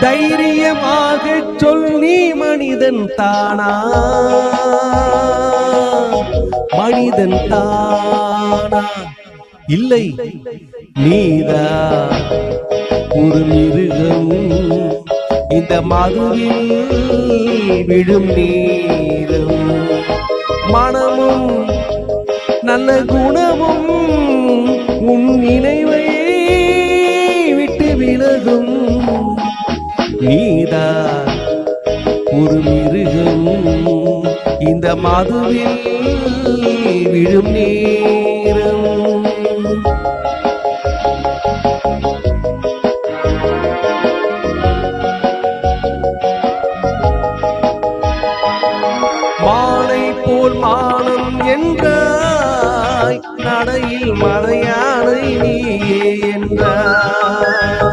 தைரியமாக சொல் நீ மனிதன் தானா? மனிதன் தானா? இல்லை நீதா? ஒரு மிருகம் இந்த மதுவில் விழும் நீரம் மனமும் நல்ல குணமும் உன் இணை நீதா ஒரு மிருகம் இந்த மதுவில் விழும் நேரம். மாலை போல் மானம் என்றாய் நடையில் மலையானை நீயே என்றாய்.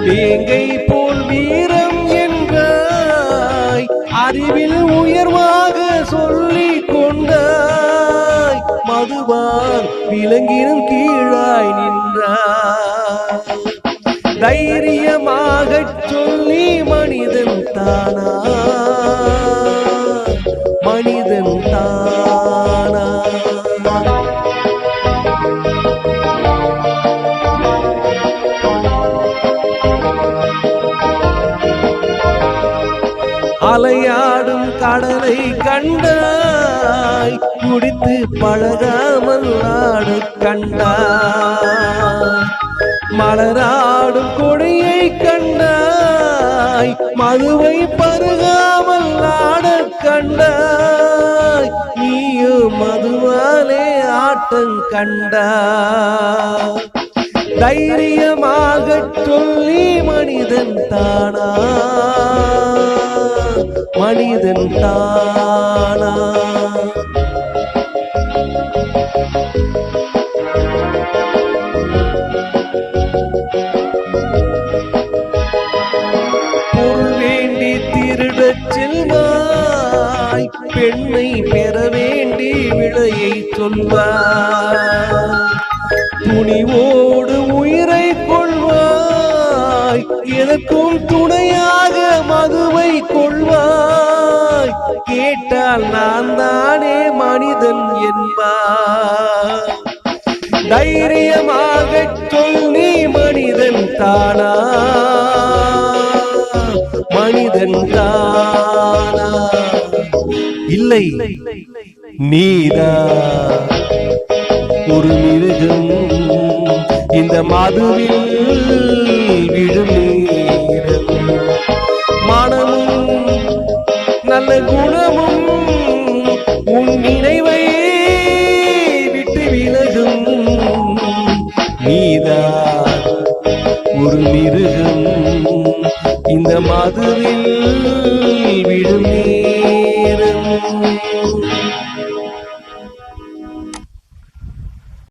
வேங்கை போ கொண்டாய் விலங்கினும் கீழாய் நின்றாய் தைரியமாகச் சொல்லி மனிதன் தானா அலையாடும் கடலை கண்டாய் குடித்து பழகாமல் ஆடு கண்டாய். மலராடும் கொடியை கண்டாய் மதுவை பருகாமல் ஆட கண்டாய். நீயோ மதுவாலே ஆட்டம் கண்டாய். தைரியமாக சொல்லி மனிதன் தானா மனிதன் தானா வேண்டி திருடச் செல்வாய் பெண்ணை பெற வேண்டி விடையை சொல்வாய். துணிவோடு உயிரை கொள்வாய் எனக்கும் துணை கேட்டால் நான் தானே மனிதன் என்பாய் தைரியமாக சொல் நீ மனிதன் தானா மனிதன் தானா இல்லை நீதா ஒரு மிருகம் இந்த மதுவில் விழ நீதா ஒரு மிருகம் இந்த மதுவில் விழும்